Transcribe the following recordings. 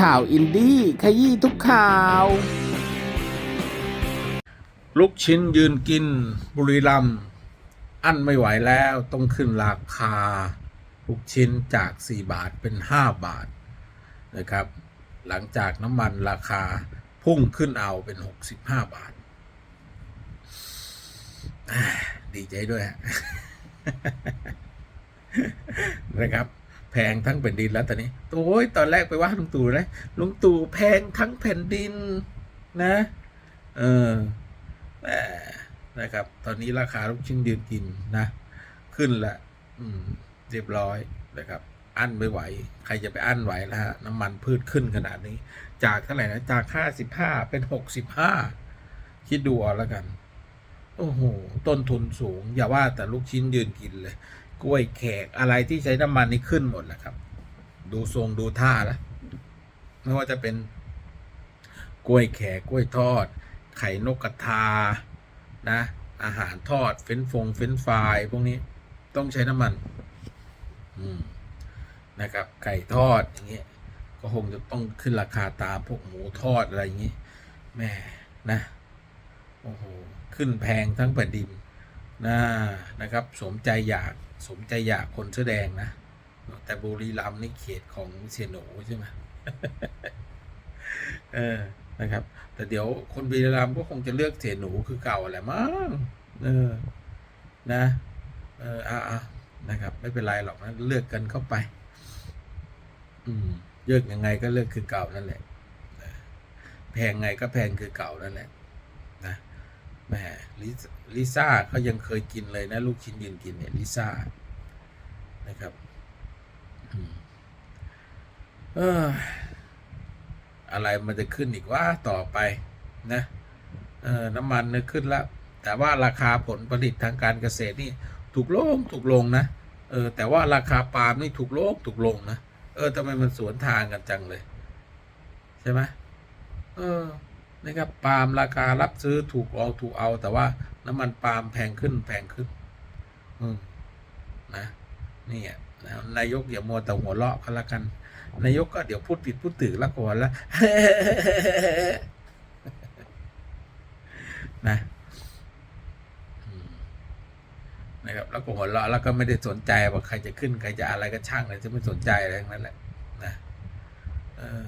ข่าวอินดี้ขยี้ทุกข่าว ลูกชิ้นยืนกินบุรีรัมย์อั้นไม่ไหวแล้วต้องขึ้นราคา ลูกชิ้นจาก 4 บาทเป็น 5 บาทนะครับ หลังจากน้ำมันราคาพุ่งขึ้นเอาเป็น 65 บาทอ่าดีใจด้วยนะครับ พงทั้งแผ่นดินแล้วตอนนี้โอ้ยตอนแรกไปว่าลุงตู่นะลุงตู่แพงทั้งแผ่นดินนะเออแหมนะครับ ตอนนี้ราคาลูกชิ้นยืนกินนะ ขึ้นละอืมเรียบร้อยนะครับ อั้นไม่ไหว ใครจะไปอั้นไหวแล้วฮะน้ำมันพืชขึ้นขนาดนี้ จากเท่าไหร่นะจากห้าสิบห้าเป็นหกสิบห้าคิดดูเอาแล้วกัน โอ้โห ต้นทุนสูง อย่าว่าแต่ลูกชิ้นยืนกินเลย กล้วยแขกอะไรที่ใช้น้ำมันนี่ขึ้นหมดแหละครับ ดูทรงดูท่าแล้วไม่ว่าจะเป็นกล้วยแขกกล้วยทอด ไข่นกกระทานะ อาหารทอด เฟรนฟง เฟรนฟรายพวกนี้ต้องใช้น้ำมัน อืมนะครับ ไก่ทอดอย่างเงี้ยก็คงจะต้องขึ้นราคาตามพวกหมูทอดอะไรอย่างงี้แม่นะโอ้โหขึ้นแพงทั้งแผ่นดิน นะนะครับ สมใจอยากสมใจอยากคนเสื้อแดงนะ แต่บุรีรัมย์นี่เขตของเสียหนูใช่ไหมเออนะครับ แต่เดี๋ยวคนบุรีรัมย์ก็คงจะเลือกเสียหนูคือเก่าแหละมั้งเออนะเอออะอะนะครับ ไม่เป็นไรหรอกนะเลือกกันเข้าไป อืมเลือกยังไงก็เลือกคือเก่านั่นแหละแพงไงก็แพงคือเก่านั่นแหละ ลิซลิซ่าเขายังเคยกินเลยนะ ลูกชิ้นยืนกินเนี่ยลิซ่านะครับอืมเอออะไรมันจะขึ้นอีกว่าต่อไปนะเออน้ำมันเนี่ยขึ้นแล้ว แต่ว่าราคาผลผลิตทางการเกษตรนี่ ถูกลงถูกลงนะเออแต่ว่าราคาปาล์มนี่ถูกลงถูกลงนะเออทำไมมันสวนทางกันจังเลย ใช่ไหมเออ นะครับปาล์มราคารับซื้อถูกเอาถูกเอา แต่ว่าน้ำมันปาล์มแพงขึ้นแพงขึ้น อืมนะนี่อะนะนายกอย่ามัวแต่หัวเราะกันละกัน นายกก็เดี๋ยวพูดผิดพูดตื่นละก่อนละนะนะครับแล้วก็หัวเราะแล้วก็ไม่ได้สนใจว่าใครจะขึ้นใครจะอะไรก็ช่างเลยจะไม่สนใจอะไรทั้งนั้นแหละนะเออ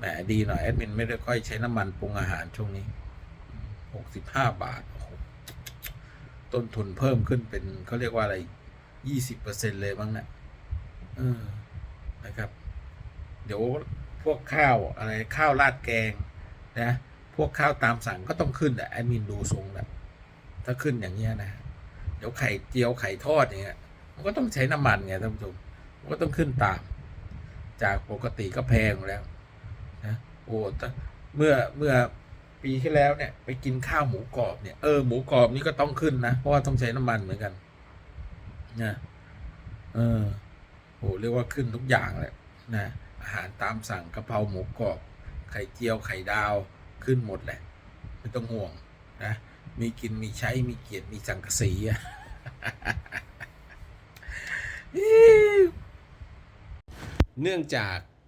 แหมดีหน่อยแอดมินไม่ได้ค่อยใช้น้ำมันปรุงอาหารช่วงนี้หกสิบห้าบาท ต้นทุนเพิ่มขึ้นเป็นเขาเรียกว่าอะไรยี่สิบเปอร์เซ็นเลยบ้างนะเออนะครับ เดี๋ยวพวกข้าวอะไรข้าวราดแกงนะพวกข้าวตามสั่งก็ต้องขึ้นอะแอดมินดูทรงแบบถ้าขึ้นอย่างเงี้ยนะ เดี๋ยวไข่เจียวไข่ทอดอย่างเงี้ยมันก็ต้องใช้น้ำมันไงท่านผู้ชมมันก็ต้องขึ้นตาม จากปกติก็แพงแล้ว นะโอ้ต่เมื่อเมื่อปีที่แล้วเนี่ย ไปกินข้าวหมูกรอบเนี่ยเออหมูกรอบนี่ก็ต้องขึ้นนะ เพราะว่าต้องใช้น้ำมันเหมือนกันนะเออโหเรียกว่าขึ้นทุกอย่างแหละนะอาหารตามสั่งกะเพราหมูกรอบ ไข่เจียวไข่ดาวขึ้นหมดแหละไม่ต้องห่วงนะมีกินมีใช้มีเกียรติมีสังกะสีอะเนื่องจาก